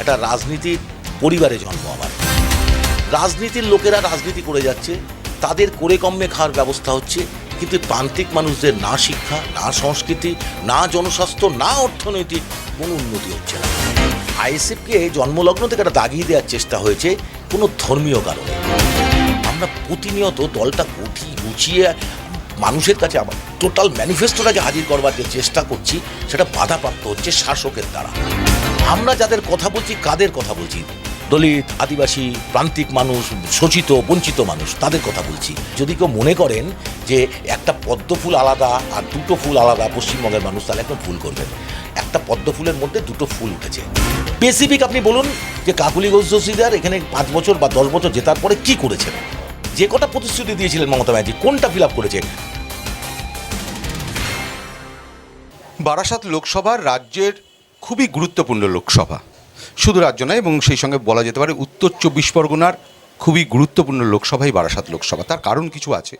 একটা রাজনীতির পরিবারে জন্ম আমার। রাজনীতির লোকেরা রাজনীতি করে যাচ্ছে, তাদের করে কমে খাওয়ার ব্যবস্থা হচ্ছে, কিন্তু প্রান্তিক মানুষদের না শিক্ষা, না সংস্কৃতি, না জনস্বাস্থ্য, না অর্থনৈতিক কোনো উন্নতি হচ্ছে না। আইএসএফকে জন্মলগ্ন থেকে একটা দাগিয়ে দেওয়ার চেষ্টা হয়েছে কোনো ধর্মীয় কারণে। আমরা প্রতিনিয়ত দলটা গুটি গুছিয়ে মানুষের কাছে আবার টোটাল ম্যানিফেস্টোটাকে হাজির করবার যে চেষ্টা করছি, সেটা বাধাপ্রাপ্ত হচ্ছে শাসকের দ্বারা। আমরা যাদের কথা বলছি, কাদের কথা বলছি? দলিত, আদিবাসী, প্রান্তিক মানুষ, শোষিত, বঞ্চিত মানুষ, তাদের কথা বলছি। যদি কেউ মনে করেন যে একটা পদ্ম ফুল আলাদা আর দুটো ফুল আলাদা পশ্চিমবঙ্গের মানুষ, তাহলে একদম ভুল করবেন। একটা পদ্ম ফুলের মধ্যে দুটো ফুল উঠেছে। স্পেসিফিক আপনি বলুন যে কাকুলি ঘোষ এখানে পাঁচ বছর বা দশ বছর জেতার পরে কি করেছেন? যে কটা প্রতিশ্রুতি দিয়েছিলেন মমতা ব্যানার্জি, কোনটা ফিল আপ করেছে? বারাসাত লোকসভা রাজ্যের খুবই গুরুত্বপূর্ণ লোকসভা। শুধু রাজ্য নয়, এবং সেই সঙ্গে বলা যেতে পারে উত্তর চব্বিশ পরগনার খুবই গুরুত্বপূর্ণ লোকসভাই বারাসাত লোকসভা। তার কারণ কিছু আছে।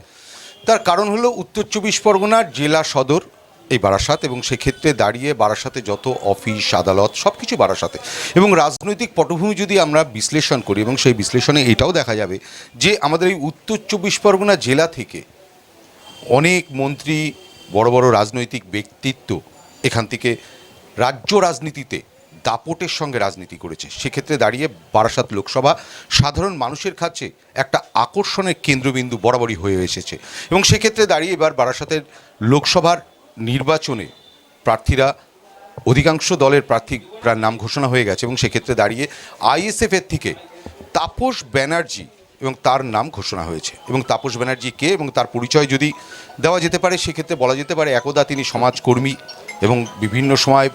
তার কারণ হলো উত্তর চব্বিশ পরগনার জেলা সদর এই বারাসাত এবং সেক্ষেত্রে দাঁড়িয়ে বারাসাতে যত অফিস, আদালত সব কিছু বারাসাতে। এবং রাজনৈতিক পটভূমি যদি আমরা বিশ্লেষণ করি এবং সেই বিশ্লেষণে এটাও দেখা যাবে যে আমাদের এই উত্তর চব্বিশ পরগনা জেলা থেকে অনেক মন্ত্রী, বড় বড় রাজনৈতিক ব্যক্তিত্ব এখান থেকে রাজ্য রাজনীতিতে দাপটের সঙ্গে রাজনীতি করেছে। সেক্ষেত্রে দাঁড়িয়ে বারাসাত লোকসভা সাধারণ মানুষের কাছে একটা আকর্ষণের কেন্দ্রবিন্দু বরাবরই হয়ে এসেছে। এবং সেক্ষেত্রে দাঁড়িয়ে এবার বারাসাতের লোকসভার নির্বাচনে প্রার্থীরা, অধিকাংশ দলের প্রার্থীর নাম ঘোষণা হয়ে গেছে এবং সেক্ষেত্রে দাঁড়িয়ে আইএসএফের থেকে তাপস ব্যানার্জি এবং তার নাম ঘোষণা হয়েছে। এবং তাপস ব্যানার্জি কে এবং তার পরিচয় যদি দেওয়া যেতে পারে, সেক্ষেত্রে বলা যেতে পারে একদা তিনি সমাজকর্মী এবং বিভিন্ন সময়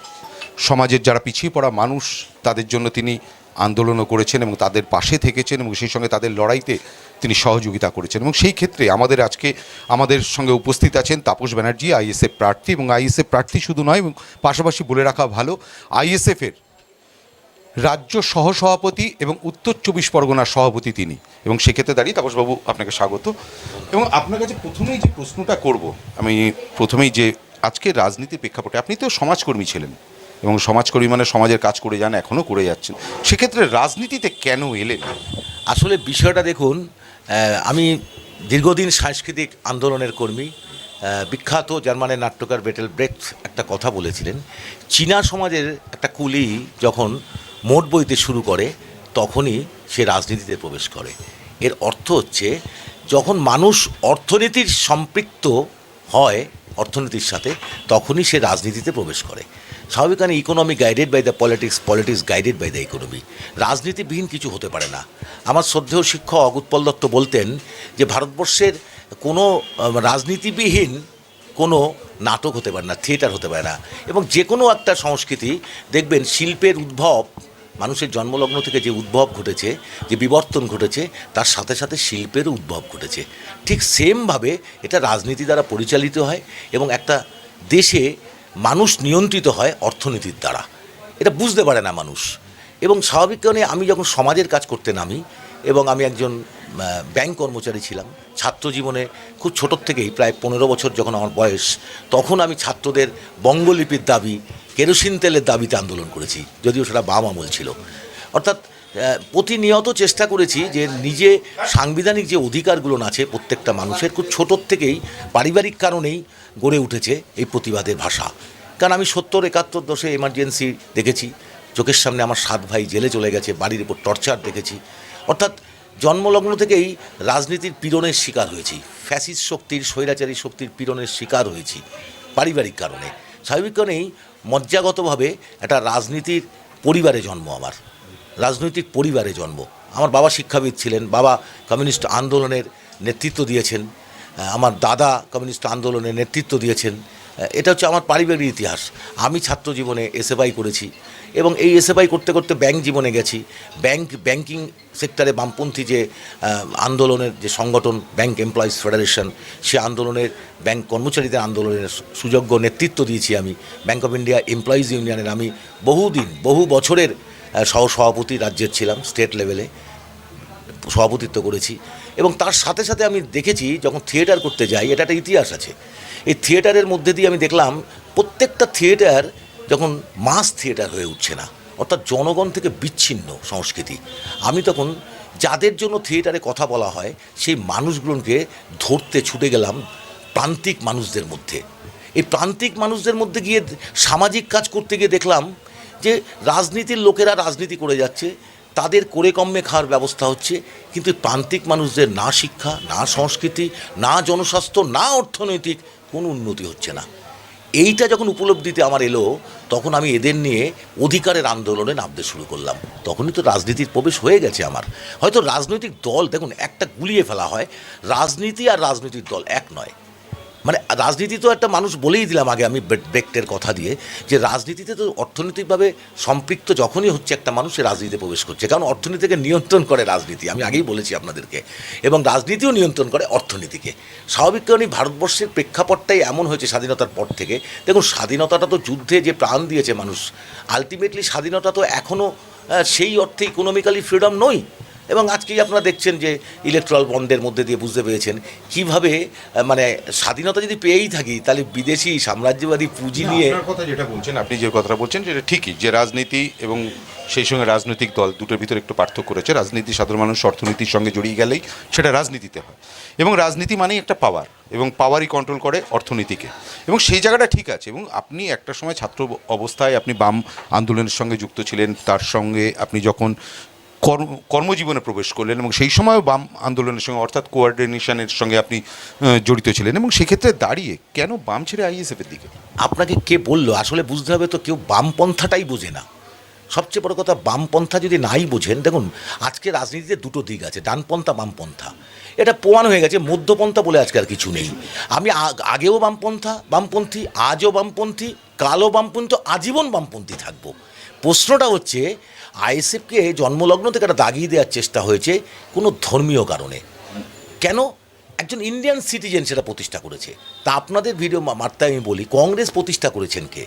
সমাজের যারা পিছিয়ে পড়া মানুষ, তাদের জন্য তিনি আন্দোলনও করেছেন এবং তাদের পাশে থেকেছেন এবং সেই সঙ্গে তাদের লড়াইতে তিনি সহযোগিতা করেছেন এবং সেই ক্ষেত্রে আমাদের আজকে আমাদের সঙ্গে উপস্থিত আছেন তাপস ব্যানার্জি, আইএসএফ প্রার্থী এবং আইএসএফ প্রার্থী শুধু নয়, এবং পাশাপাশি বলে রাখা ভালো, আইএসএফের রাজ্য সহসভাপতি এবং উত্তর চব্বিশ পরগনার সভাপতি তিনি। এবং সেক্ষেত্রে দাঁড়িয়ে তাপসবাবু আপনাকে স্বাগত। এবং আপনার কাছে প্রথমেই যে প্রশ্নটা করব, আমি প্রথমেই যে আজকে রাজনীতির প্রেক্ষাপটে, আপনি তো সমাজকর্মী ছিলেন। এবং সমাজকর্মী মানে সমাজের কাজ করে যান, এখনও করে যাচ্ছেন। সেক্ষেত্রে রাজনীতিতে কেন এলেন? আসলে বিষয়টা দেখুন আমি দীর্ঘদিন সাংস্কৃতিক আন্দোলনের কর্মী বিখ্যাত জার্মানের নাট্যকার বেটেল ব্রেথ একটা কথা বলেছিলেন, চীনা সমাজের একটা কুলি যখন মোট বইতে শুরু করে, তখনই সে রাজনীতিতে প্রবেশ করে। এর অর্থ হচ্ছে, যখন মানুষ অর্থনীতির সম্পৃক্ত হয় অর্থনীতির সাথে, তখনই সে রাজনীতিতে প্রবেশ করে। স্বাভাবিক কারণে economy guided by the politics politics guided by the economy রাজনীতিবিহীন কিছু হতে পারে না। আমার শ্রদ্ধেয় শিক্ষক উৎপল দত্ত বলতেন যে, ভারতবর্ষের কোনো রাজনীতিবিহীন কোনো নাটক হতে পারে না, থিয়েটার হতে পারে না। এবং যে কোনো একটা সংস্কৃতি, দেখবেন শিল্পের উদ্ভব, মানুষের জন্মলগ্ন থেকে যে উদ্ভব ঘটেছে, যে বিবর্তন ঘটেছে, তার সাথে সাথে শিল্পেরও উদ্ভব ঘটেছে। ঠিক সেমভাবে এটা রাজনীতি দ্বারা পরিচালিত হয় এবং একটা দেশে মানুষ নিয়ন্ত্রিত হয় অর্থনীতির দ্বারা। এটা বুঝতে পারে না মানুষ। এবং স্বাভাবিক কারণে আমি যখন সমাজের কাজ করতে নামি এবং আমি একজন ব্যাংক কর্মচারী ছিলাম, ছাত্র জীবনে খুব ছোটোর থেকেই, প্রায় পনেরো বছর যখন আমার বয়স, তখন আমি ছাত্রদের বঙ্গলিপির দাবি, কেরোসিন তেলের দাবিতে আন্দোলন করেছি, যদিও সেটা বাম আমল ছিল। অর্থাৎ প্রতিনিয়ত চেষ্টা করেছি যে নিজে সাংবিধানিক যে অধিকারগুলো আছে প্রত্যেকটা মানুষের, খুব ছোটোর থেকেই পারিবারিক কারণেই গড়ে উঠেছে এই প্রতিবাদের ভাষা। কারণ আমি সত্তর একাত্তর দশে এমার্জেন্সি দেখেছি, চোখের সামনে আমার সাত ভাই জেলে চলে গেছে, বাড়ির উপর টর্চার দেখেছি। অর্থাৎ জন্মলগ্ন থেকেই রাজনীতির পীড়নের শিকার হয়েছি ফ্যাসিস্ট শক্তির, স্বৈরাচারী শক্তির পীড়নের শিকার হয়েছি, পারিবারিক কারণে। স্বাভাবিক কারণেই মজ্জাগতভাবে একটা রাজনীতির পরিবারে জন্ম আমার। রাজনৈতিক পরিবারে জন্ম। আমার বাবা শিক্ষাবিদ ছিলেন, বাবা কমিউনিস্ট আন্দোলনের নেতৃত্ব দিয়েছেন আমার দাদা কমিউনিস্ট আন্দোলনের নেতৃত্ব দিয়েছেন। এটা হচ্ছে আমার পারিবারিক ইতিহাস। আমি ছাত্র জীবনে এসএফআই করেছি এবং এই এসএফআই করতে করতে ব্যাংক জীবনে গেছি। ব্যাংক, ব্যাংকিং সেক্টরে বামপন্থী যে আন্দোলনের যে সংগঠন, ব্যাংক এমপ্লয়িজ ফেডারেশন, সে আন্দোলনের ব্যাংক কর্মচারীদের আন্দোলনের সুযোগ্য নেতৃত্ব দিয়েছি আমি। ব্যাংক অফ ইন্ডিয়া এমপ্লয়িজ ইউনিয়নের আমি বহুদিন, বহু বছরের আহ, সহসভাপতি রাজ্যের ছিলাম স্টেট লেভেলে সভাপতিত্ব করেছি। এবং তার সাথে সাথে আমি দেখেছি যখন থিয়েটার করতে যাই এটা একটা ইতিহাস আছে। এই থিয়েটারের মধ্যে দিয়ে আমি দেখলাম প্রত্যেকটা থিয়েটার যখন মাস থিয়েটার হয়ে উঠছে না অর্থাৎ জনগণ থেকে বিচ্ছিন্ন সংস্কৃতি। আমি তখন যাদের জন্য থিয়েটারে কথা বলা হয় সেই মানুষগুলোকে ধরতে ছুটে গেলাম প্রান্তিক মানুষদের মধ্যে। এই প্রান্তিক মানুষদের মধ্যে গিয়ে সামাজিক কাজ করতে গিয়ে দেখলাম যে রাজনীতির লোকেরা রাজনীতি করে যাচ্ছে, তাদের করে কমে খাওয়ার ব্যবস্থা হচ্ছে, কিন্তু প্রান্তিক মানুষদের না শিক্ষা, না সংস্কৃতি, না জনস্বাস্থ্য, না অর্থনৈতিক কোনো উন্নতি হচ্ছে না। এইটা যখন উপলব্ধিতে আমার এলো, তখন আমি এদের নিয়ে অধিকারের আন্দোলনে নামতে শুরু করলাম। তখনই তো রাজনীতির প্রবেশ হয়ে গেছে আমার। হয়তো রাজনৈতিক দল, দেখুন, একটা গুলিয়ে ফেলা হয়। রাজনীতি আর রাজনৈতিক দল এক নয়। মানে রাজনীতি তো একটা মানুষ বলেই দিলাম আগে আমি বে- বেক্টের কথা দিয়ে যে রাজনীতিতে তো অর্থনৈতিকভাবে সম্পৃক্ত যখনই হচ্ছে একটা মানুষ সে রাজনীতিতে প্রবেশ করছে। কারণ অর্থনীতিকে নিয়ন্ত্রণ করে রাজনীতি। আমি আগেই বলেছি আপনাদেরকে। এবং রাজনীতিও নিয়ন্ত্রণ করে অর্থনীতিকে। স্বাভাবিক কারণেই ভারতবর্ষের প্রেক্ষাপটটাই এমন হয়েছে স্বাধীনতার পর থেকে। দেখুন, স্বাধীনতাটা তো যুদ্ধে যে প্রাণ দিয়েছে মানুষ আলটিমেটলি স্বাধীনতা তো এখনও সেই অর্থে ইকোনমিক্যালি ফ্রিডম নই এবং আজকেই আপনারা দেখছেন যে ইলেকট্রাল বন্ডের মধ্যে দিয়ে বুঝতে পেরেছেন কীভাবে মানে স্বাধীনতা যদি পেয়েই থাকি তাহলে বিদেশি সাম্রাজ্যবাদী পুঁজি নিয়ে কথা যেটা বলছেন আপনি যে কথাটা বলছেন যেটা ঠিকই। যে রাজনীতি এবং সেই সঙ্গে রাজনৈতিক দল দুটোর ভিতরে একটু পার্থক্য রয়েছে। রাজনীতি সাধারণ মানুষ অর্থনীতির সঙ্গে জড়িয়ে গেলেই সেটা রাজনীতিতে হয়। এবং রাজনীতি মানেই একটা পাওয়ার এবং পাওয়ারই কন্ট্রোল করে অর্থনীতিকে। এবং সেই জায়গাটা ঠিক আছে। এবং আপনি একটা সময় ছাত্র অবস্থায় আপনি বাম আন্দোলনের সঙ্গে যুক্ত ছিলেন তার সঙ্গে আপনি যখন কর্ম, কর্মজীবনে প্রবেশ করলেন এবং সেই সময়ও বাম আন্দোলনের সঙ্গে অর্থাৎ কোঅর্ডিনেশনের সঙ্গে আপনি জড়িত ছিলেন এবং সেক্ষেত্রে দাঁড়িয়ে কেন বাম ছেড়ে আইএসএফের দিকে? আপনাকে কে বলল? আসলে বুঝতে হবে তো কেউ বামপন্থাটাই বোঝে না। সবচেয়ে বড় কথা, বামপন্থা যদি নাই বোঝেন, দেখুন, আজকে রাজনীতিতে দুটো দিক আছে, ডানপন্থা, বামপন্থা। এটা প্রমাণ হয়ে গেছে, মধ্যপন্থা বলে আজকে আর কিছু নেই। আমি আগ- আগেও বামপন্থা, বামপন্থী, আজও বামপন্থী, কালও বামপন্থী আজীবন বামপন্থী থাকব। প্রশ্নটা হচ্ছে আইএসএফকে জন্মলগ্ন থেকে একটা দাগিয়ে দেওয়ার চেষ্টা হয়েছে কোনো ধর্মীয় কারণে। কেন? একজন ইন্ডিয়ান সিটিজেন সেটা প্রতিষ্ঠা করেছে। তা আপনাদের ভিডিও মারতে আমি বলি, কংগ্রেস প্রতিষ্ঠা করেছেন কে?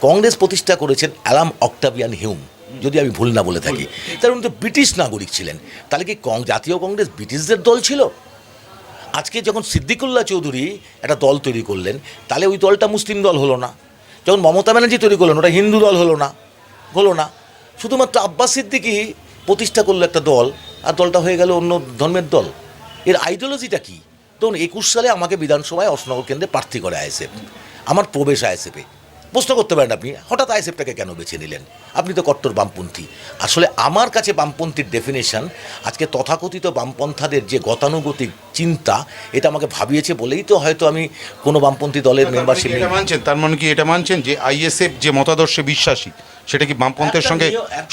কংগ্রেস প্রতিষ্ঠা করেছেন অ্যালাম অক্টাভিয়ান হিউম, যদি আমি ভুল না বলে থাকি। তার উনি তো ব্রিটিশ নাগরিক ছিলেন। তাহলে কি কং- জাতীয় কংগ্রেস ব্রিটিশদের দল ছিল? আজকে যখন সিদ্দিকুল্লাহ চৌধুরী একটা দল তৈরি করলেন, তাহলে ওই দলটা মুসলিম দল হলো না। যখন মমতা ব্যানার্জি তৈরি করলেন, ওটা হিন্দু দল হলো না। হলো না। শুধুমাত্র আব্বাস সিদ্দিকি প্রতিষ্ঠা করল একটা দল, আর দলটা হয়ে গেল অন্য ধর্মের দল। এর আইডিওলজিটা কী? তখন একুশ সালে আমাকে বিধানসভায় অশনগর কেন্দ্রে প্রার্থী করে আইএসএফ। আমার প্রবেশ আইএসএফে প্রশ্ন করতে পারেন আপনি হঠাৎ আইএসএফটাকে কেন বেছে নিলেন? আপনি তো কট্টর বামপন্থী। আসলে আমার কাছে বামপন্থীর ডেফিনেশন আজকে তথাকথিত বামপন্থাদের যে গতানুগতিক চিন্তা এটা আমাকে ভাবিয়েছে বলেই তো হয়তো আমি কোনো বামপন্থী দলের মেম্বারশিপ এটা মানছেন? তার মানে কি এটা মানছেন যে আইএসএফ যে মতাদর্শে বিশ্বাসী সেটা কি বামপন্থের সঙ্গে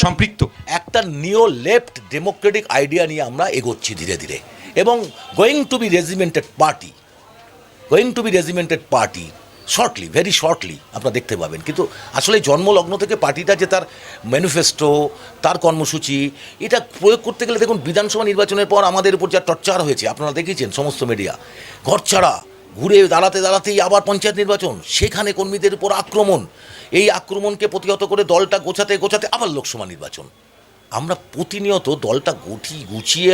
সম্পৃক্ত? একটা নিও লেফট ডেমোক্রেটিক আইডিয়া নিয়ে আমরা এগোচ্ছি ধীরে ধীরে। এবং going to be regimented party going to be regimented party shortly very shortly আপনারা দেখতে পাবেন। কিন্তু আসলে জন্মলগ্ন থেকে পার্টিটা যে তার ম্যানিফেস্টো তার কর্মসূচি, এটা প্রয়োগ করতে গেলে দেখুন বিধানসভা নির্বাচনের পর আমাদের উপর যা টর্চার হয়েছে, আপনারা দেখেছেন সমস্ত মিডিয়া ঘর ছাড়া, ঘুরে দাঁড়াতে দাঁড়াতেই আবার পঞ্চায়েত নির্বাচন, সেখানে কর্মীদের উপর আক্রমণ। এই আক্রমণকে প্রতিহত করে দলটা গোছাতে গোছাতে আবার লোকসভা নির্বাচন। আমরা প্রতিনিয়ত দলটা গঠি গুছিয়ে,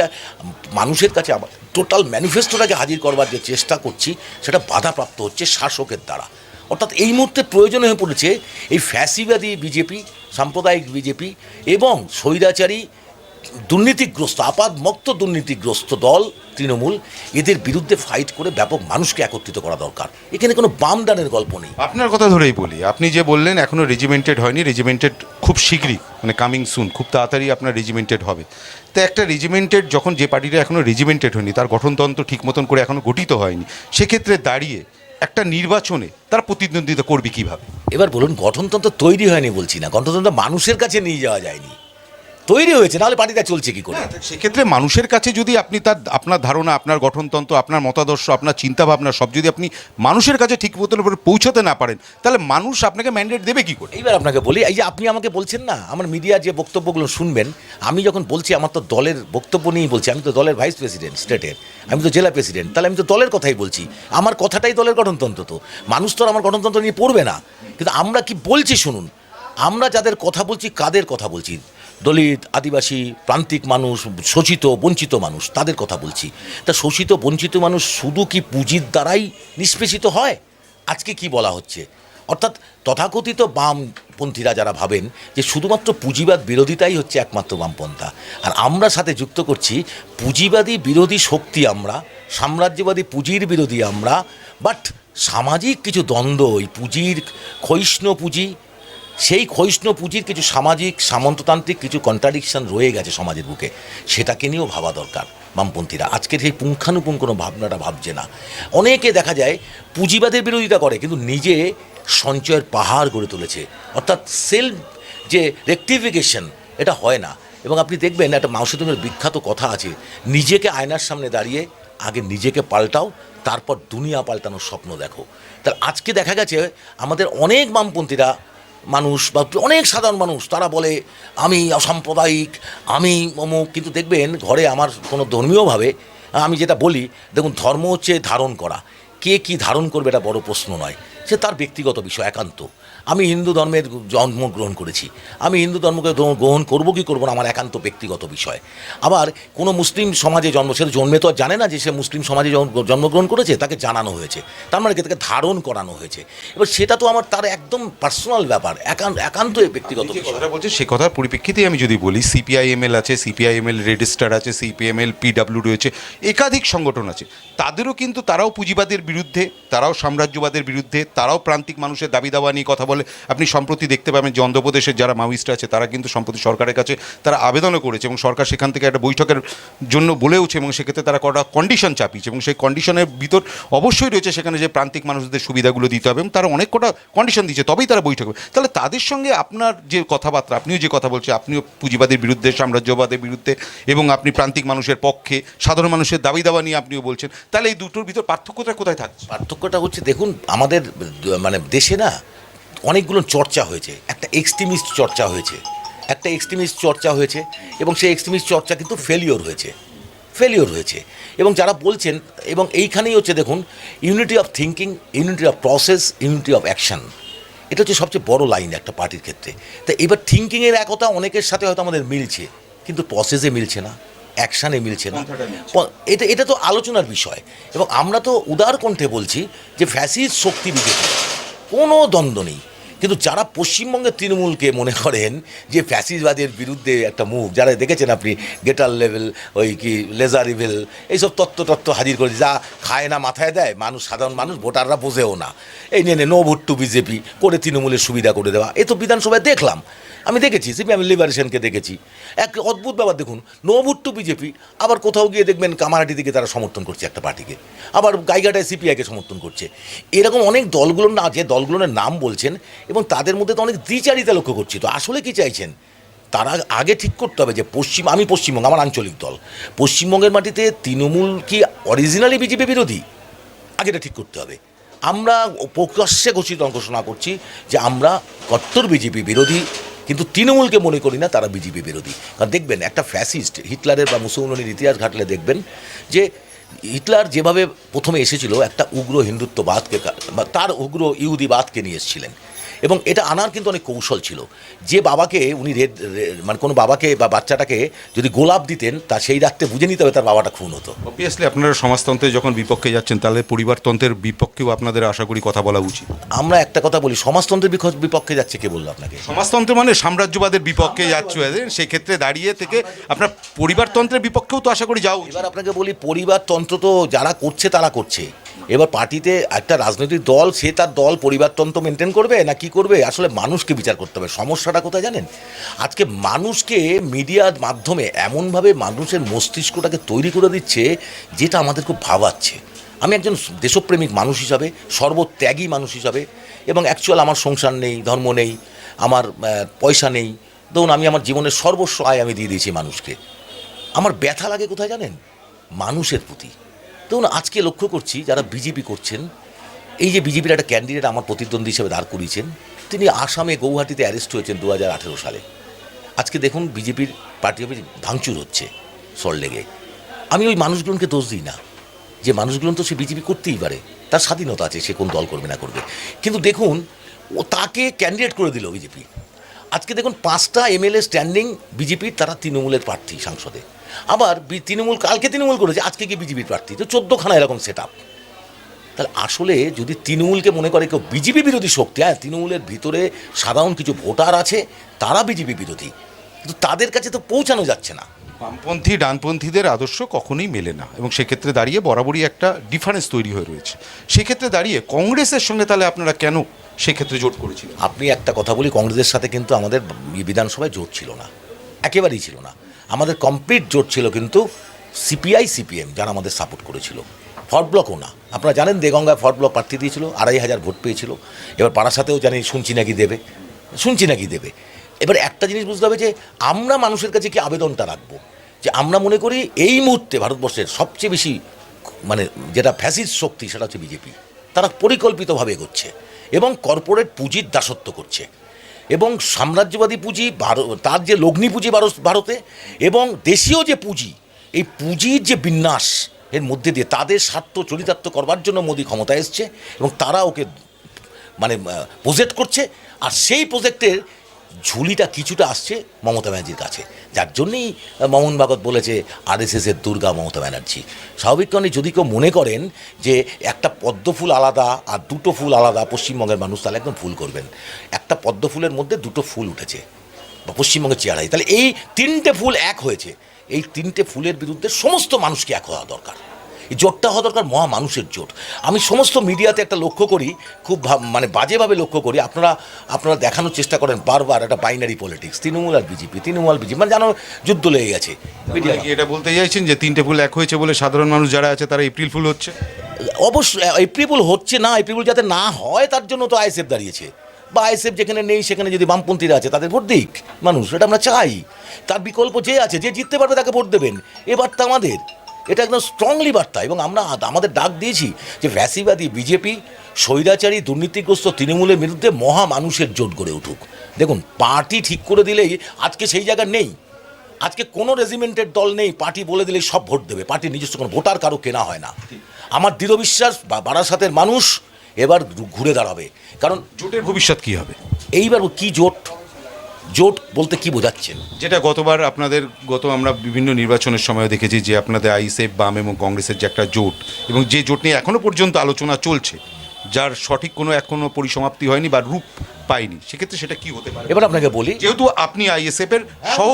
মানুষের কাছে আবার টোটাল ম্যানিফেস্টোটাকে হাজির করবার যে চেষ্টা করছি, সেটা বাধাপ্রাপ্ত হচ্ছে শাসকের দ্বারা। অর্থাৎ এই মুহূর্তে প্রয়োজন হয়ে পড়েছে এই ফ্যাসিবাদী বিজেপি, সাম্প্রদায়িক বিজেপি এবং স্বৈরাচারী দুর্নীতিগ্রস্ত আপাদমক্ত দুর্নীতিগ্রস্ত দল তৃণমূল এদের বিরুদ্ধে ফাইট করে ব্যাপক মানুষকে একত্রিত করা দরকার। এখানে কোনো বাম ডানের গল্প নেই। আপনার কথা ধরেই বলি আপনি যে বললেন এখনও রেজিমেন্টেড হয়নি রেজিমেন্টেড খুব শীঘ্রই মানে কামিং সুন খুব তাড়াতাড়ি আপনার রেজিমেন্টেড হবে। তো একটা রেজিমেন্টেড যখন যে পার্টিটা এখনও রেজিমেন্টেড হয়নি তার গঠনতন্ত্র ঠিক মতন করে এখনও গঠিত হয়নি সেক্ষেত্রে দাঁড়িয়ে একটা নির্বাচনে তার প্রতিদ্বন্দ্বিতা করবে কীভাবে? এবার বলুন গঠনতন্ত্র তৈরি হয়নি বলছি না গঠনতন্ত্র মানুষের কাছে নিয়ে যাওয়া যায়নি। তৈরি হয়েছে নাহলে পার্টিটা চলছে কি করে? সেক্ষেত্রে মানুষের কাছে যদি আপনি তার আপনার ধারণা আপনার গঠনতন্ত্র আপনার মতাদর্শ আপনার চিন্তাভাবনা সব যদি আপনি মানুষের কাছে ঠিক মতন করে পৌঁছতে না পারেন তাহলে মানুষ আপনাকে ম্যান্ডেট দেবে কি করে? এইবার আপনাকে বলি এই যে আপনি আমাকে বলছেন না আমার মিডিয়া যে বক্তব্যগুলো শুনবেন আমি যখন বলছি আমার তো দলের বক্তব্য নিয়েই বলছি আমি তো দলের ভাইস প্রেসিডেন্ট স্টেটের আমি তো জেলা প্রেসিডেন্ট তাহলে আমি তো দলের কথাই বলছি আমার কথাটাই দলের গঠনতন্ত্র তো মানুষ তো আমার গঠনতন্ত্র নিয়ে পড়বে না কিন্তু আমরা কি বলছি শুনুন আমরা যাদের কথা বলছি কাদের কথা বলছি? দলিত, আদিবাসী, প্রান্তিক মানুষ, শোষিত, বঞ্চিত মানুষ, তাদের কথা বলছি। তা শোষিত, বঞ্চিত মানুষ শুধু কি পুঁজির দ্বারাই নিষ্পেষিত হয়? আজকে কি বলা হচ্ছে? অর্থাৎ তথাকথিত বামপন্থীরা যারা ভাবেন যে শুধুমাত্র পুঁজিবাদ বিরোধিতাই হচ্ছে একমাত্র বামপন্থা, আর আমরা সাথে যুক্ত করছি পুঁজিবাদী বিরোধী শক্তি আমরা, সাম্রাজ্যবাদী পুঁজির বিরোধী আমরা বাট সামাজিক কিছু দ্বন্দ্ব, ওই পুঁজির ক্ষয়িষ্ণু পুঁজি সেই ক্ষয়িষ্ণু পুঁজির কিছু সামাজিক, সামন্ততান্ত্রিক কিছু কন্ট্রাডিকশন রয়ে গেছে সমাজের বুকে। সেটাকে নিয়েও ভাবা দরকার বামপন্থীরা। আজকের সেই পুঙ্খানুপুঙ্খ কোনো ভাবনাটা ভাবছে না। অনেকে দেখা যায় পুঁজিবাদের বিরোধিতা করে, কিন্তু নিজে সঞ্চয়ের পাহাড় গড়ে তুলেছে। অর্থাৎ সেলফ যে রেকটিফিকেশন এটা হয় না। এবং আপনি দেখবেন, একটা মাউসেদুমের বিখ্যাত কথা আছে, নিজেকে আয়নার সামনে দাঁড়িয়ে আগে নিজেকে পাল্টাও, তারপর দুনিয়া পাল্টানোর স্বপ্ন দেখো। তার আজকে দেখা গেছে, আমাদের অনেক বামপন্থীরা মানুষ বা অনেক সাধারণ মানুষ, তারা বলে, আমি অসাম্প্রদায়িক, আমি অমুক। কিন্তু দেখবেন, ঘরে আমার কোনো ধর্মীয়ভাবে, আমি যেটা বলি, দেখুন, ধর্ম হচ্ছে ধারণ করা। কে কি ধারণ করবে এটা বড় প্রশ্ন নয়। সে তার ব্যক্তিগত বিষয়, একান্ত। আমি হিন্দু ধর্মের জন্মগ্রহণ করেছি। আমি হিন্দু ধর্মকে গ্রহণ করব কি করব না আমার একান্ত ব্যক্তিগত বিষয়। আবার কোনো মুসলিম সমাজে জন্ম সে জন্মে তো আর জানে না যে সে মুসলিম সমাজে জন্মগ্রহণ করেছে তাকে জানানো হয়েছে। তার মানে তাকে ধারণ করানো হয়েছে। এবার সেটা তো আমার তার একদম পার্সোনাল ব্যাপার একান্ত একান্ত ব্যক্তিগত কথাটা বলছেন সে কথার পরিপ্রেক্ষিতে আমি যদি বলি সিপিআইএমএল আছে সিপিআইএমএল রেজিস্টার আছে সিপিএমএল পিডাব্লিউ রয়েছে একাধিক সংগঠন আছে। তাদেরও কিন্তু তারাও পুঁজিবাদের বিরুদ্ধে তারাও সাম্রাজ্যবাদের বিরুদ্ধে তারাও প্রান্তিক মানুষের দাবি দাওয়া নিয়ে কথা বলে। আপনি সম্প্রতি দেখতে পাবেন যে অন্ধ্রপ্রদেশের যারা মাওয়িস্ট আছে, তারা কিন্তু সম্প্রতি সরকারের কাছে তারা আবেদনও করেছে এবং সরকার সেখান থেকে একটা বৈঠকের জন্য বলেওছে এবং সেক্ষেত্রে তারা কটা কন্ডিশন চাপিয়েছে এবং সেই কন্ডিশনের ভিতর অবশ্যই রয়েছে সেখানে যে প্রান্তিক মানুষদের সুবিধাগুলো দিতে হবে এবং তারা অনেক কটা কন্ডিশন দিচ্ছে তবেই তারা বৈঠক হবে। তাহলে তাদের সঙ্গে আপনার যে কথাবার্তা, আপনিও যে কথা বলছেন, আপনিও পুঁজিবাদের বিরুদ্ধে, সাম্রাজ্যবাদের বিরুদ্ধে এবং আপনি প্রান্তিক মানুষের পক্ষে, সাধারণ মানুষের দাবি দাওয়া নিয়ে আপনিও বলছেন, তাহলে এই দুটোর ভিতর পার্থক্যটা কোথায় থাকছে? পার্থক্যটা হচ্ছে, দেখুন, আমাদের মানে দেশে না অনেকগুলো চর্চা হয়েছে। একটা এক্সট্রিমিস্ট চর্চা হয়েছে। একটা এক্সট্রিমিস্ট চর্চা হয়েছে এবং সেই এক্সট্রিমিস্ট চর্চা কিন্তু ফেলিওর হয়েছে। ফেলিওর হয়েছে। এবং যারা বলছেন এবং এইখানেই হচ্ছে দেখুন unity of thinking unity of process unity of action এটা হচ্ছে সবচেয়ে বড় লাইন একটা পার্টির ক্ষেত্রে। তা এবার থিঙ্কিংয়ের একতা অনেকের সাথে হয়তো আমাদের মিলছে কিন্তু প্রসেসে মিলছে না অ্যাকশানে মিলছে না। এটা এটা তো আলোচনার বিষয়। এবং আমরা তো উদার কণ্ঠে বলছি যে ফ্যাসিস্ট শক্তি বিজেপি। কোনো দ্বন্দ্ব নেই। কিন্তু যারা পশ্চিমবঙ্গের তৃণমূলকে মনে করেন যে ফ্যাসিজবাদের বিরুদ্ধে একটা মুভ যারা দেখেছেন আপনি গেটার লেভেল, ওই কি, লেজার ইভেল এইসব তত্ত্ব তত্ত্ব হাজির করে যা খায় না, মাথায় দেয়, মানুষ, সাধারণ মানুষ, ভোটাররা বোঝেও না। এই নিয়ে নো ভোট টু বিজেপি করে তৃণমূলের সুবিধা করে দেওয়া। এ তো বিধানসভায় দেখলাম। আমি দেখেছি সিপিএম লিবারেশনকে দেখেছি। এক অদ্ভুত ব্যাপার দেখুন নো ভোট টু বিজেপি আবার কোথাও গিয়ে দেখবেন কামারাটি দিকে তারা সমর্থন করছে একটা পার্টিকে। আবার গাইঘাটায় সিপিআইকে সমর্থন করছে। এরকম অনেক দলগুলোর না, যে দলগুলোর নাম বলছেন, এবং তাদের মধ্যে তো অনেক দ্বিচারিতা লক্ষ্য করছি। তো আসলে কি চাইছেন? তারা আগে ঠিক করতে হবে যে পশ্চিম, আমি পশ্চিমবঙ্গ, আমার আঞ্চলিক দল। পশ্চিমবঙ্গের মাটিতে তৃণমূল কি অরিজিনালি বিজেপি বিরোধী? আগে এটা ঠিক করতে হবে। আমরা প্রকাশ্যে ঘোষিত ঘোষণা করছি যে আমরা কট্টর বিজেপি বিরোধী। কিন্তু তৃণমূলকে মনে করি না তারা বিজেপি বিরোধী। কারণ দেখবেন, একটা ফ্যাসিস্ট হিটলারের বা মুসলমানের ইতিহাস ঘাটলে দেখবেন যে হিটলার যেভাবে প্রথমে এসেছিল একটা উগ্র হিন্দুত্ববাদকে তার উগ্র ইহুদিবাদকে নিয়ে এসেছিলেন। এবং এটা আনার কিন্তু অনেক কৌশল ছিল। যে বাবাকে উনি রেড মানে কোনো বাবাকে বা বাচ্চাটাকে যদি গোলাপ দিতেন তা সেই রাত্রে বুঝে নিতে হবে তার বাবাটা খুন হতো। অবভিয়াসলি আপনারা সমাজতন্ত্রে যখন বিপক্ষে যাচ্ছেন তাহলে পরিবারতন্ত্রের বিপক্ষেও আপনাদের আশা করি কথা বলা উচিত। আমরা একটা কথা বলি সমাজতন্ত্রের বিপক্ষে যাচ্ছে কে বলল আপনাকে? সমাজতন্ত্র মানে সাম্রাজ্যবাদের বিপক্ষে যাচ্ছে সেক্ষেত্রে দাঁড়িয়ে থেকে আপনার পরিবারতন্ত্রের বিপক্ষেও তো আশা করি যাও এবার আপনাকে বলি পরিবারতন্ত্র তো যারা করছে তারা করছে। এবার পার্টিতে একটা রাজনৈতিক দল, সে তার দল পরিবারতন্ত্র মেনটেন করবে না কি করবে? আসলে মানুষকে বিচার করতে হবে। সমস্যাটা কোথায় জানেন? আজকে মানুষকে মিডিয়ার মাধ্যমে এমনভাবে মানুষের মস্তিষ্কটাকে তৈরি করে দিচ্ছে, যেটা আমাদের খুব ভাবাচ্ছে। আমি একজন দেশপ্রেমিক মানুষ হিসাবে, সর্বত্যাগী মানুষ হিসাবে, এবং অ্যাকচুয়াল আমার সংসার নেই, ধর্ম নেই, আমার পয়সা নেই। ধরুন আমি আমার জীবনের সর্বস্ব আয় আমি দিয়ে দিয়েছি মানুষকে। আমার ব্যথা লাগে কোথায় জানেন? মানুষের প্রতি। দেখুন, আজকে লক্ষ্য করছি যারা বিজেপি করছেন, এই যে বিজেপির একটা ক্যান্ডিডেট আমার প্রতিদ্বন্দ্বী হিসেবে দাঁড় করিয়েছেন, তিনি আসামে গৌহাটিতে অ্যারেস্ট হয়েছেন দু সালে। আজকে দেখুন, বিজেপির পার্টি অফিস ভাঙচুর হচ্ছে সল্টলেগে আমি ওই মানুষগুলোকে দোষ দিই না, যে মানুষগুলো তো সে বিজেপি করতেই পারে, তার স্বাধীনতা আছে, সে কোন দল করবে না করবে। কিন্তু দেখুন, ও তাকে ক্যান্ডিডেট করে দিল বিজেপি। আজকে দেখুন পাঁচটা এমএলএ স্ট্যান্ডিং বিজেপির তারা তৃণমূলের প্রার্থী সাংসদে। আবার তৃণমূল, কালকে তৃণমূল করেছে, আজকে কি বিজেপির প্রার্থী? তো চোদ্দোখানা এরকম সেট আপ তাহলে আসলে যদি তৃণমূলকে মনে করে কেউ বিজেপি বিরোধী শক্তি হ্যাঁ তৃণমূলের ভিতরে সাধারণ কিছু ভোটার আছে, তারা বিজেপি বিরোধী। কিন্তু তাদের কাছে তো পৌঁছানো যাচ্ছে না। বামপন্থী, ডানপন্থীদের আদর্শ কখনোই মেলে না এবং সেক্ষেত্রে দাঁড়িয়ে বরাবরই একটা ডিফারেন্স তৈরি হয়ে রয়েছে। সেক্ষেত্রে দাঁড়িয়ে কংগ্রেসের সঙ্গে তাহলে আপনারা কেন সেক্ষেত্রে জোট করেছিলেন? আপনি একটা কথা বলি, কংগ্রেসের সাথে কিন্তু আমাদের বিধানসভায় জোট ছিল না। একেবারেই ছিল না। আমাদের কমপ্লিট জোট ছিল কিন্তু সিপিআই সিপিএম যারা আমাদের সাপোর্ট করেছিল। ফর্ট ব্লকও না। আপনারা জানেন দেগঙ্গায় ফর্ট ব্লক প্রার্থী দিয়েছিল, আড়াই হাজার ভোট পেয়েছিল। এবার পাড়ার সাথেও জানি শুনছি নাকি দেবে। শুনছি নাকি দেবে। এবার একটা জিনিস বুঝতে হবে যে আমরা মানুষের কাছে কি আবেদনটা রাখব? যে আমরা মনে করি এই মুহূর্তে ভারতবর্ষের সবচেয়ে বেশি মানে যেটা ফ্যাসিস্ট শক্তি সেটা হচ্ছে বিজেপি। তারা পরিকল্পিতভাবে এগোচ্ছে এবং কর্পোরেট পুঁজির দাসত্ব করছে এবং সাম্রাজ্যবাদী পুঁজি তার যে লগ্নি পুঁজি ভারতে এবং দেশীয় যে পুঁজি, এই পুঁজির যে বিন্যাস এর মধ্যে দিয়ে তাদের স্বার্থ চরিতার্থ করবার জন্য মোদী ক্ষমতায় এসছে এবং তারা ওকে মানে প্রজেক্ট করছে। আর সেই প্রজেক্টের ঝুলিটা কিছুটা আসছে মমতা ব্যানার্জির কাছে। যার জন্যই আহ, মোহন ভাগবত বলেছে আরএসএসের দুর্গা মমতা ব্যানার্জি। স্বাভাবিক কারণে যদি কেউ মনে করেন যে একটা পদ্ম ফুল আলাদা আর দুটো ফুল আলাদা পশ্চিমবঙ্গের মানুষ তাহলে একদম ফুল করবেন। একটা পদ্ম ফুলের মধ্যে দুটো ফুল উঠেছে বা পশ্চিমবঙ্গের চেহারায় তাহলে এই তিনটে ফুল এক হয়েছে। এই তিনটে ফুলের বিরুদ্ধে সমস্ত মানুষকে এক হওয়া দরকার। এই জোটটা হওয়া দরকার মহা মানুষের জোট। আমি সমস্ত মিডিয়াতে একটা লক্ষ্য করি খুব ভাব- মানে বাজেভাবে লক্ষ্য করি আপনারা আপনারা দেখানোর চেষ্টা করেন বারবার একটা বাইনারি পলিটিক্স তৃণমূল আর বিজেপি তৃণমূল বিজেপি মানে জানো যুদ্ধ লেগে গেছে। এটা বলতে চাইছেন যে তিনটে ফুল এক হয়েছে বলে সাধারণ মানুষ যারা আছে তারা এপ্রিল ফুল হচ্ছে? অবশ্যই এপ্রিল হচ্ছে না এপ্রিল যাতে না হয় তার জন্য তো আইএসএফ দাঁড়িয়েছে। বা আইএসএফ যেখানে নেই সেখানে যদি বামপন্থীরা আছে তাদের ভোট দিক মানুষ এটা আমরা চাই। তার বিকল্প যে আছে যে জিততে পারবে তাকে ভোট দেবেন। এবার তো আমাদের এটা একদম স্ট্রংলি বার্তা এবং আমরা আমাদের ডাক দিয়েছি যে ফ্যাসিবাদী বিজেপি স্বৈরাচারী দুর্নীতিগ্রস্ত তৃণমূলের বিরুদ্ধে মহা মানুষের জোট গড়ে উঠুক। দেখুন পার্টি ঠিক করে দিলেই আজকে সেই জায়গা নেই। আজকে কোনো রেজিমেন্টের দল নেই পার্টি বলে দিলেই সব ভোট দেবে। পার্টির নিজস্ব কোনো ভোটার কারও কেনা হয় না। আমার দৃঢ় বিশ্বাস বা বারাসাতের মানুষ এবার ঘুরে দাঁড়াবে। কারণ জোটের ভবিষ্যৎ কি হবে? এইবার কি জোট? জোট বলতে কি বোঝাচ্ছেন? যেটা গতবার আপনাদের গত আমরা বিভিন্ন নির্বাচনের সময় দেখেছি যে আপনাদের আইসেফ বাম এবং কংগ্রেসের যে একটা জোট এবং যে জোট নিয়ে এখনও পর্যন্ত আলোচনা চলছে যার সঠিক কোনো এখনও পরিসমাপ্তি হয়নি বা রূপ পায়নি সেক্ষেত্রে সেটা কি হতে পারে? এবার আপনাকে বলি যেহেতু আপনি আইএসএফ এর সহ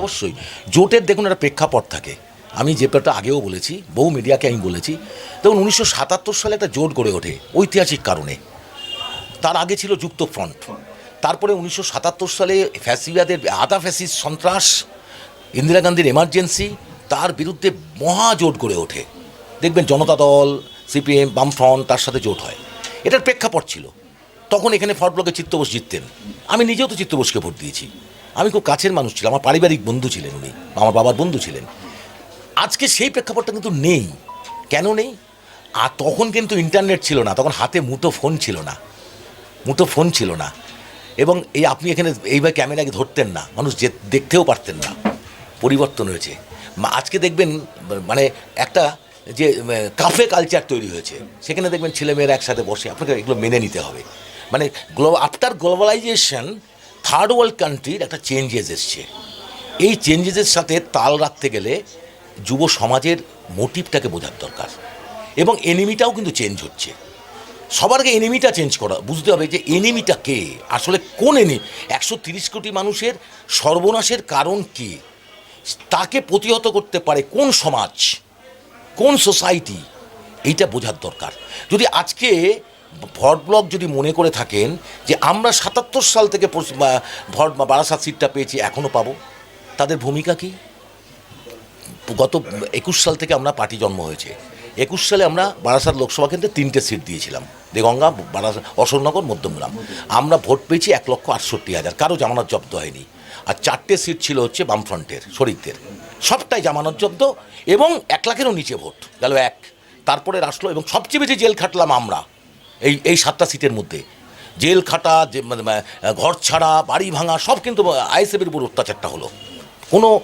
অবশ্যই, জোটের দেখুন একটা প্রেক্ষাপট থাকে। আমি যে ব্যাপারটা আগেও বলেছি বহু মিডিয়াকে আমি বলেছি। দেখুন উনিশশো সাতাত্তর সালে একটা জোট গড়ে ওঠে ঐতিহাসিক কারণে। তার আগে ছিল যুক্ত ফ্রন্ট। তারপরে উনিশশো সাতাত্তর সালে ফ্যাসিবাদের আদা ফ্যাসিস সন্ত্রাস, ইন্দিরা গান্ধীর এমার্জেন্সি তার বিরুদ্ধে মহা জোট গড়ে ওঠে। দেখবেন জনতা দল, সিপিএম, বামফ্রন্ট, তার সাথে জোট হয়। এটার প্রেক্ষাপট ছিল। তখন এখানে ফর ব্লকে চিত্তবোস জিততেন। আমি নিজেও তো চিত্তবোসকে ভোট দিয়েছি। আমি খুব কাছের মানুষ ছিলাম, আমার পারিবারিক বন্ধু ছিলেন উনি, আমার বাবার বন্ধু ছিলেন। আজকে সেই প্রেক্ষাপটটা কিন্তু নেই। কেন নেই? আর তখন কিন্তু ইন্টারনেট ছিল না, তখন হাতে মুঠো ফোন ছিল না। মুঠো ফোন ছিল না। এবং এই আপনি এখানে এইভাবে ক্যামেরাকে ধরতেন না, মানুষ যে দেখতেও পারতেন না। পরিবর্তন হয়েছে। আজকে দেখবেন মানে একটা যে কাফে কালচার তৈরি হয়েছে, সেখানে দেখবেন ছেলেমেয়েরা একসাথে বসে, আপনাকে এগুলো মেনে নিতে হবে। মানে গ্লো, আফটার গ্লোবালাইজেশন থার্ড ওয়ার্ল্ড কান্ট্রির একটা চেঞ্জেস এসছে। এই চেঞ্জেসের সাথে তাল রাখতে গেলে যুব সমাজের মোটিভটাকে বোঝার দরকার। এবং এনিমিটাও কিন্তু চেঞ্জ হচ্ছে। সবার আগে এনিমিটা চেঞ্জ করা, বুঝতে হবে যে এনিমিটা কে, আসলে কোন এনি একশো তিরিশ কোটি মানুষের সর্বনাশের কারণ কি? তাকে প্রতিহত করতে পারে কোন সমাজ? কোন সোসাইটি এইটা বোঝার দরকার। যদি আজকে ভট ব্লক যদি মনে করে থাকেন যে আমরা সাতাত্তর সাল থেকে ভট বারাসাত সিটটা পেয়েছি, এখনও পাবো, তাদের ভূমিকা কি? গত একুশ সাল থেকে আমরা পার্টি জন্ম হয়েছে। একুশ সালে আমরা বারাসাত লোকসভা কেন্দ্রে তিনটে সিট দিয়েছিলাম। দেগঙ্গা বারাসাত অশোকনগর মধ্যমগ্রাম। আমরা ভোট পেয়েছি এক লক্ষ আটষট্টি হাজার। কারও জামানত জব্দ হয়নি। আর চারটে সিট ছিল হচ্ছে বামফ্রন্টের শরিকদের সবটাই জামানত জব্দ এবং এক লাখেরও নিচে ভোট। গেল এক। তারপরে আসলো এবং সবচেয়ে বেশি জেল খাটলাম আমরা এই এই সাতটা সিটের মধ্যে। জেল খাটা যে মানে, মানে, ঘর ছাড়া বাড়ি ভাঙা সব কিন্তু আইএসএফের উপর অত্যাচারটা হলো। কোনো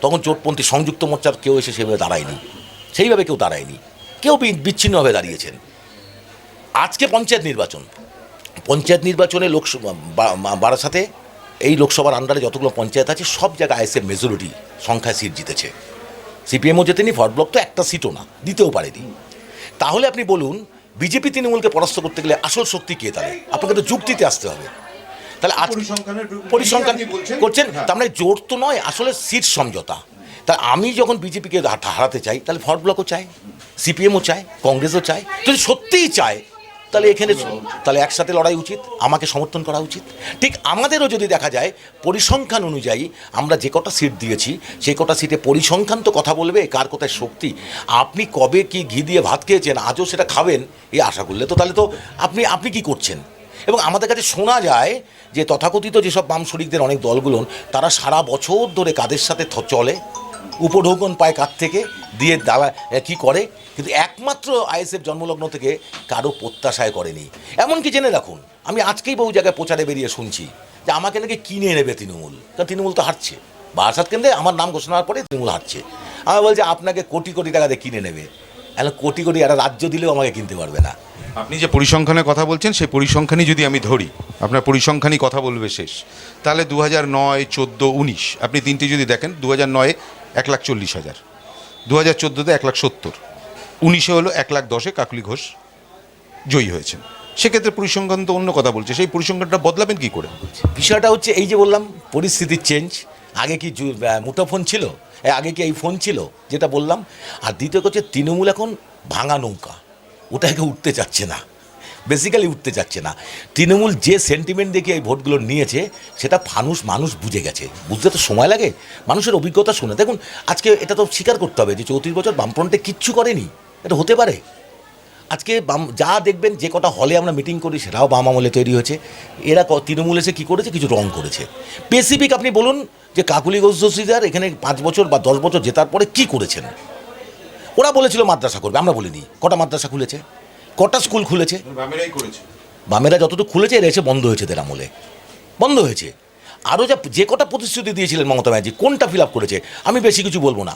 তখন জোটপন্থী সংযুক্ত মোর্চার কেউ এসে সেভাবে দাঁড়ায়নি। সেইভাবে কেউ দাঁড়ায়নি। কেউ বিচ্ছিন্নভাবে দাঁড়িয়েছেন। আজকে পঞ্চায়েত নির্বাচন। পঞ্চায়েত নির্বাচনে বা- বারাসাতে এই লোকসভার আন্ডারে যতগুলো পঞ্চায়েত আছে সব জায়গায় আইএসএফ মেজরিটি সংখ্যায় সিট জিতেছে। সিপিএমও জেতেনি ফর ব্লক তো একটা সিটও না দিতেও পারেনি। তাহলে আপনি বলুন বিজেপি তৃণমূলকে পরাস্ত করতে গেলে আসল শক্তি কে তাহলে? আপনাকে তো যুক্তিতে আসতে হবে। তাহলে আজ পরিসংখ্যান করছেন হ্যাঁ। তার মানে জোর তো নয় আসলে সিট সমঝোতা। তা আমি যখন বিজেপিকে হারাতে চাই, তাহলে ফরওয়ার্ড ব্লকও চায় সিপিএমও চায় কংগ্রেসও চায় যদি সত্যিই চায়, তাহলে এখানে তাহলে একসাথে লড়াই উচিত, আমাকে সমর্থন করা উচিত। ঠিক আমাদেরও যদি দেখা যায়, পরিসংখ্যান অনুযায়ী আমরা যে কটা সিট দিয়েছি, সেই কটা সিটে পরিসংখ্যান তো কথা বলবে, কার কোথায় শক্তি। আপনি কবে কি ঘি দিয়ে ভাত খেয়েছেন, আজও সেটা খাবেন, এই আশা করলে তো তাহলে তো আপনি আপনি কি করছেন? এবং আমাদের কাছে শোনা যায় যে তথাকথিত যেসব বাম শরিকদের অনেক দলগুলো, তারা সারা বছর ধরে কাদের সাথে চলে? উপঢৌকন পায় কার থেকে? দিয়ে দাবা কি করে? কিন্তু একমাত্র আইএসএফ জন্মলগ্ন থেকে কারও প্রত্যাশায় করেনি। এমনকি জেনে রাখুন, আমি আজকেই বহু জায়গায় প্রচারে বেরিয়ে শুনছি যে আমাকে নাকি কিনে নেবে তৃণমূল। কারণ তৃণমূল তো হারছে। বারাসাত কেন্দ্রে আমার নাম ঘোষণা হওয়ার পরে তৃণমূল হারছে। আমি বলছি, আপনাকে কোটি কোটি টাকা দিয়ে কিনে নেবে। এখন কোটি কোটি একটা রাজ্য দিলেও আমাকে কিনতে পারবে না। আপনি যে পরিসংখ্যানের কথা বলছেন, সেই পরিসংখ্যানই যদি আমি ধরি, আপনার পরিসংখ্যানই কথা বলবে শেষ। তাহলে দু হাজার নয়, চোদ্দ, উনিশ, আপনি তিনটি যদি দেখেন দু হাজার নয়ে এক লাখ চল্লিশ হাজার। দু হাজার চোদ্দোতে এক লাখ সত্তর। উনিশে হলো এক লাখ দশে কাকলি ঘোষ জয়ী হয়েছেন। সেক্ষেত্রে পরিসংখ্যান তো অন্য কথা বলছে। সেই পরিসংখ্যানটা বদলাবেন কি করে? বিষয়টা হচ্ছে এই যে বললাম, পরিস্থিতির চেঞ্জ আগে কি মুঠোফোন ছিল? আগে কি এই ফোন ছিল? যেটা বললাম। আর দ্বিতীয় হচ্ছে, তৃণমূল এখন ভাঙা নৌকা। ওটাকে উঠতে চাচ্ছে না। বেসিক্যালি উঠতে চাচ্ছে না। তৃণমূল যে সেন্টিমেন্ট দেখে এই ভোটগুলো নিয়েছে, সেটা মানুষ মানুষ বুঝে গেছে। বুঝতে তো সময় লাগে। মানুষের অভিজ্ঞতা শুনে। দেখুন, আজকে এটা তো স্বীকার করতে হবে যে চৌত্রিশ বছর বামফ্রন্টে কিচ্ছু করেনি। এটা হতে পারে। আজকে বাম, যা দেখবেন যে কটা হলে আমরা মিটিং করি, সেটাও বাম আমলে তৈরি হয়েছে। এরা তৃণমূল এসে কী করেছে? কিছু রং করেছে। স্পেসিফিক আপনি বলুন যে কাকুলি ঘোষ এখানে পাঁচ বছর বা দশ বছর জেতার পরে কি করেছেন? ওরা বলেছিল মাদ্রাসা করবে, আমরা বলিনি। কটা মাদ্রাসা খুলেছে? কটা স্কুল খুলেছে? বামেরা যতটুকু খুলেছে এরা এসে বন্ধ হয়েছে এদের আমলে। বন্ধ হয়েছে। আরও যা যে কটা প্রতিশ্রুতি দিয়েছিলেন মমতা ব্যানার্জি কোনটা ফিল আপ করেছে আমি বেশি কিছু বলব না।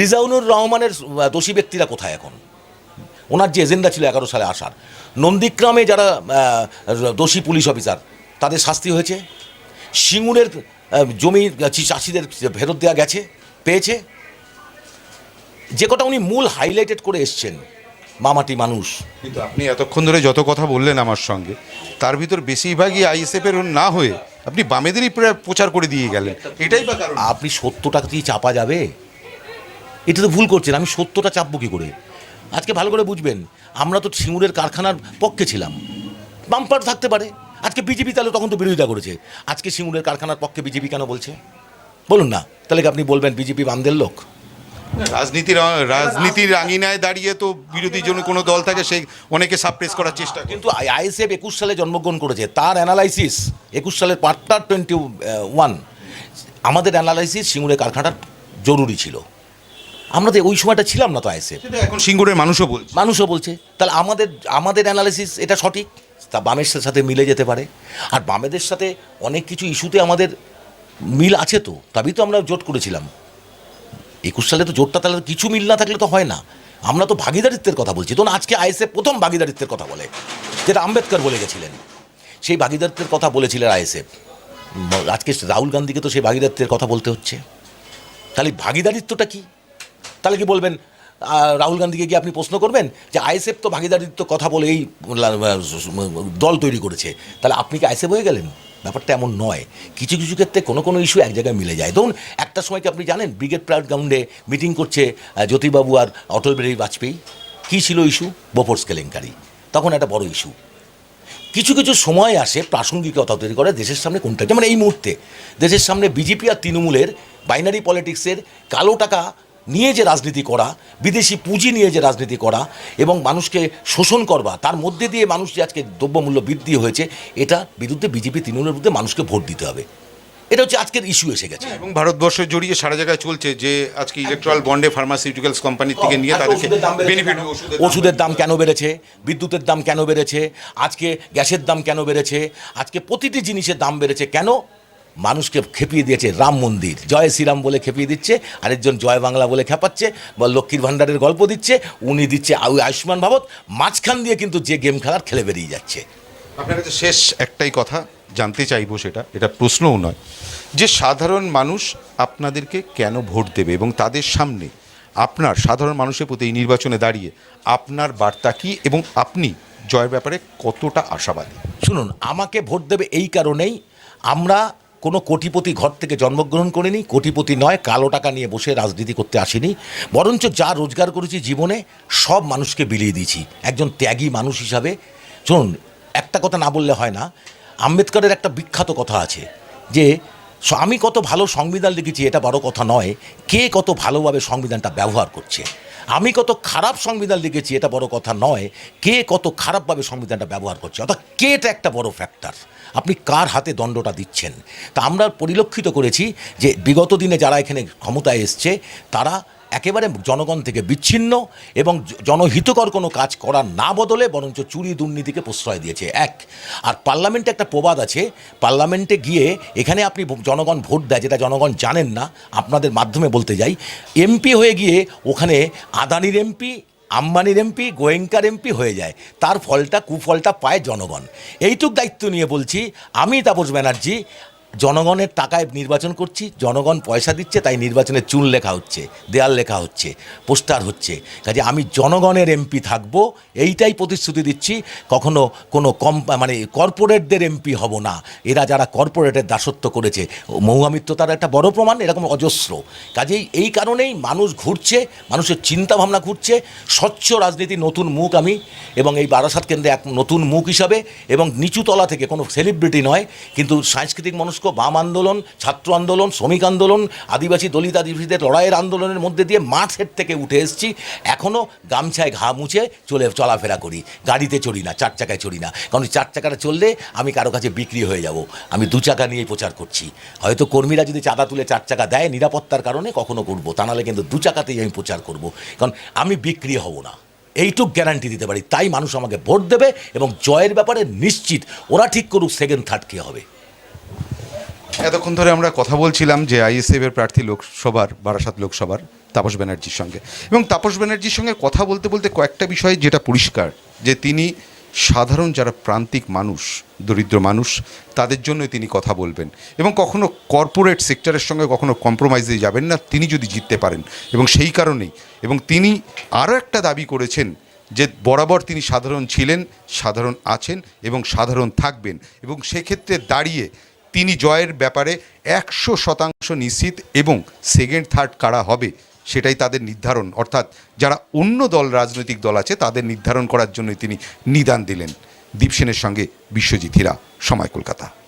রিজাউনুর রহমানের দোষী ব্যক্তিরা কোথায় এখন? ওনার যে এজেন্ডা ছিল এগারো সালে আসার। নন্দীগ্রামে যারা দোষী পুলিশ অফিসার তাদের শাস্তি হয়েছে। সিঙ্গুরের জমি চাষিদের ফেরত দেওয়া গেছে পেয়েছে। যে কটা উনি মূল হাইলাইটেড করে এসছেন মামাটি মানুষ। কিন্তু আপনি এতক্ষণ ধরে যত কথা বললেন আমার সঙ্গে তার ভিতর বেশিরভাগই আইএসএফের না হয়ে আপনি বামেদেরই প্রচার করে দিয়ে গেলেন। এটাই বা কারণ? আপনি সত্যটা কি চাপা যাবে? এটা তো ভুল করছেন আমি সত্যটা চাপবো কী করে? আজকে ভালো করে বুঝবেন আমরা তো সিঙ্গুরের কারখানার পক্ষে ছিলাম। বাম্পার থাকতে পারে। আজকে বিজেপি তাহলে তখন তো বিরোধিতা করেছে। আজকে সিঙ্গুরের কারখানার পক্ষে বিজেপি কেন বলছে? বলুন না তাহলে কি আপনি বলবেন বিজেপি বামদের লোক? রাজনীতির রাজনীতির আঙিনায় দাঁড়িয়ে তো বিরোধী জন্য কোনো দল থাকে সেই অনেকে সাপ্রেস করার চেষ্টা কিন্তু আইএসএফ একুশ সালে জন্মগ্রহণ করেছে তার অ্যানালাইসিস একুশ সালের পার্টটার টোয়েন্টি ওয়ান। আমাদের অ্যানালাইসিস সিঙ্গুরের কারখানাটা জরুরি ছিল। আমরা তো ওই সময়টা ছিলাম না তো আইএসএফ। এখন সিঙ্গুরের মানুষও বলছে। মানুষও বলছে। তাহলে আমাদের আমাদের অ্যানালাইসিস এটা সঠিক? তা বামের সাথে মিলে যেতে পারে। আর বামেদের সাথে অনেক কিছু ইস্যুতে আমাদের মিল আছে তো তবেই তো আমরা জোট করেছিলাম। একুশ সালে তো জোটটা তাহলে কিছু মিল না থাকলে তো হয় না। আমরা তো ভাগিদারিত্বের কথা বলছি। তখন আজকে আইএসএফ প্রথম ভাগিদারিত্বের কথা বলে, যেটা আম্বেদকর বলে গেছিলেন। সেই ভাগিদারিত্বের কথা বলেছিলেন আইএসএফ। আজকে রাহুল গান্ধীকে তো সেই ভাগিদারিত্বের কথা বলতে হচ্ছে। তাহলে ভাগিদারিত্বটা কি? তাহলে কি বলবেন রাহুল গান্ধীকে গিয়ে আপনি প্রশ্ন করবেন যে আইএসএফ তো ভাগিদারিত্ব কথা বলে এই দল তৈরি করেছে। তাহলে আপনি কি আইএসএফ হয়ে গেলেন? ব্যাপারটা এমন নয়। কিছু কিছু ক্ষেত্রে কোনো কোনো ইস্যু এক জায়গায় মিলে যায়। ধরুন, একটা সময় কি আপনি জানেন ব্রিগেড প্রাইড গ্রাউন্ডে মিটিং করছে জ্যোতিবাবু আর অটল বিহারী বাজপেয়ী? কী ছিল ইস্যু বোফোর্স কেলেঙ্কারি। তখন একটা বড় ইস্যু কিছু কিছু সময় আসে প্রাসঙ্গিকতা তৈরি করে দেশের সামনে কোনটা। যেমন এই মুহূর্তে দেশের সামনে বিজেপি আর তৃণমূলের বাইনারি পলিটিক্সের কালো টাকা নিয়ে যে রাজনীতি করা বিদেশি পুঁজি নিয়ে যে রাজনীতি করা এবং মানুষকে শোষণ করবা তার মধ্যে দিয়ে মানুষ যে আজকে দ্রব্যমূল্য বৃদ্ধি হয়েছে এটা বিরুদ্ধে বিজেপি তৃণমূলের বিরুদ্ধে মানুষকে ভোট দিতে হবে। এটা হচ্ছে আজকের ইস্যু এসে গেছে এবং ভারতবর্ষ জড়িয়ে সারা জায়গায় চলছে যে আজকে ইলেকট্রাল বন্ডে ফার্মাসিউটিক্যালস কোম্পানি থেকে নিয়ে তাদেরকে বেনিফিট ওষুধের দাম কেন বেড়েছে? বিদ্যুতের দাম কেন বেড়েছে? আজকে গ্যাসের দাম কেন বেড়েছে? আজকে প্রতিটি জিনিসের দাম বেড়েছে কেন? মানুষকে খেপিয়ে দিয়েছে রাম মন্দির। জয় শ্রীরাম বলে খেপিয়ে দিচ্ছে আরেকজন জয় বাংলা বলে খেপাচ্ছে বা লক্ষ্মীর ভাণ্ডারের গল্প দিচ্ছে উনি দিচ্ছে আয়ু- আয়ুষ্মান ভাবত মাঝখান দিয়ে কিন্তু যে গেম খেলার খেলে বেরিয়ে যাচ্ছে। আপনার কাছে শেষ একটাই কথা জানতে চাইব সেটা এটা প্রশ্নও নয়। যে সাধারণ মানুষ আপনাদেরকে কেন ভোট দেবে এবং তাদের সামনে আপনার সাধারণ মানুষের প্রতি এই নির্বাচনে দাঁড়িয়ে আপনার বার্তা কী এবং আপনি জয়ের ব্যাপারে কতটা আশাবাদী? শুনুন আমাকে ভোট দেবে এই কারণেই আমরা কোনো কোটিপতি ঘর থেকে জন্মগ্রহণ করিনি, কোটিপতি নয়, কালো টাকা নিয়ে বসে রাজনীতি করতে আসিনি। বরঞ্চ যা রোজগার করেছি জীবনে, সব মানুষকে বিলিয়ে দিয়েছি। একজন ত্যাগী মানুষ হিসাবে। শুনুন, একটা কথা না বললে হয় না, আম্বেদকরের একটা বিখ্যাত কথা আছে যে আমি কত ভালো সংবিধান লিখেছি, এটা বড় কথা নয়। কে কত ভালোভাবে সংবিধানটা ব্যবহার করছে? আমি কত খারাপ সংবিধান লিখেছি, এটা বড় কথা নয়। কে কত খারাপভাবে সংবিধানটা ব্যবহার করছে? অর্থাৎ কে এটা একটা বড় ফ্যাক্টর আপনি কার হাতে দণ্ডটা দিচ্ছেন? তা আমরা পরিলক্ষিত করেছি যে বিগত দিনে যারা এখানে ক্ষমতায় এসছে, তারা একেবারে জনগণ থেকে বিচ্ছিন্ন এবং জনহিতকর কোনো কাজ করার না বদলে বরঞ্চ চুরি দুর্নীতিকে প্রশ্রয় দিয়েছে। এক, আর পার্লামেন্টে একটা প্রবাদ আছে। পার্লামেন্টে গিয়ে এখানে আপনি জনগণ ভোট দেয়, যেটা জনগণ জানেন না, আপনাদের মাধ্যমে বলতে যাই। এমপি হয়ে গিয়ে ওখানে আদানির এমপি, আম্বানির এমপি, গোয়েঙ্কার এমপি হয়ে যায়। তার ফলটা, কুফলটা পায় জনগণ। এইটুক দায়িত্ব নিয়ে বলছি, আমি তাপস ব্যানার্জি জনগণের টাকায় নির্বাচন করছি, জনগণ পয়সা দিচ্ছে, তাই নির্বাচনে চুল লেখা হচ্ছে, দেয়াল লেখা হচ্ছে, পোস্টার হচ্ছে। কাজে আমি জনগণের এমপি থাকব, এইটাই প্রতিশ্রুতি দিচ্ছি। কখনো কোনো কম মানে কর্পোরেটদের এমপি হব না। এরা যারা কর্পোরেটের দাসত্ব করেছে মৌহামিত্র তার একটা বড় প্রমাণ, এরকম অজস্র। কাজেই এই কারণেই মানুষ ঘুরছে, মানুষের চিন্তাভাবনা ঘুরছে, স্বচ্ছ রাজনীতি নতুন মুখ আমি, এবং এই বারাসাত কেন্দ্রে এক নতুন মুখ হিসাবে, এবং নিচুতলা থেকে কোনো সেলিব্রিটি নয়, কিন্তু সাংস্কৃতিক মনস্ক বাম আন্দোলন, ছাত্র আন্দোলন, শ্রমিক আন্দোলন, আদিবাসী দলিত আদিবাসীদের লড়াইয়ের আন্দোলনের মধ্যে দিয়ে মাঠের থেকে উঠে এসেছি। এখনও গামছায় ঘা মুছে চলে, চলাফেরা করি। গাড়িতে চড়ি না, চার চাকায় চড়ি না। কারণ চার চাকাটা চললে আমি কারও কাছে বিক্রি হয়ে যাব। আমি দু চাকা নিয়েই প্রচার করছি। হয়তো কর্মীরা যদি চাঁদা তুলে চার চাকা দেয়, নিরাপত্তার কারণে কখনো করব। তা নাহলে কিন্তু দু চাকাতেই আমি প্রচার করব। কারণ আমি বিক্রি হব না। এইটুক গ্যারান্টি দিতে পারি। তাই মানুষ আমাকে ভোট দেবে এবং জয়ের ব্যাপারে নিশ্চিত। ওরা ঠিক করুক সেকেন্ড থার্ড কে হবে। এতক্ষণ ধরে আমরা কথা বলছিলাম যে আইএসএফ এর প্রার্থী লোকসভার, বারাসাত লোকসভার তাপস ব্যানার্জির সঙ্গে। এবং তাপস ব্যানার্জির সঙ্গে কথা বলতে বলতে কয়েকটা বিষয় যেটা পরিষ্কার, যে তিনি সাধারণ যারা প্রান্তিক মানুষ, দরিদ্র মানুষ, তাদের জন্য তিনি কথা বলবেন। এবং কখনো কর্পোরেট সেক্টরের সঙ্গে কখনো কম্প্রোমাইজে যাবেন না, তিনি যদি জিততে পারেন। এবং সেই কারণেই, এবং তিনি আরও একটা দাবি করেছেন যে বরাবর তিনি সাধারণ ছিলেন, সাধারণ আছেন এবং সাধারণ থাকবেন। এবং সেক্ষেত্রে দাঁড়িয়ে তিনি জয়ের ব্যাপারে একশো শতাংশ নিশ্চিত এবং সেকেন্ড থার্ড কারা হবে সেটাই তাদের নির্ধারণ। অর্থাৎ যারা অন্য দল, রাজনৈতিক দল আছে, তাদের নির্ধারণ করার জন্যই তিনি নিদান দিলেন। দীপসেনের সঙ্গে বিশ্বজিৎ হীরা, সময় কলকাতা।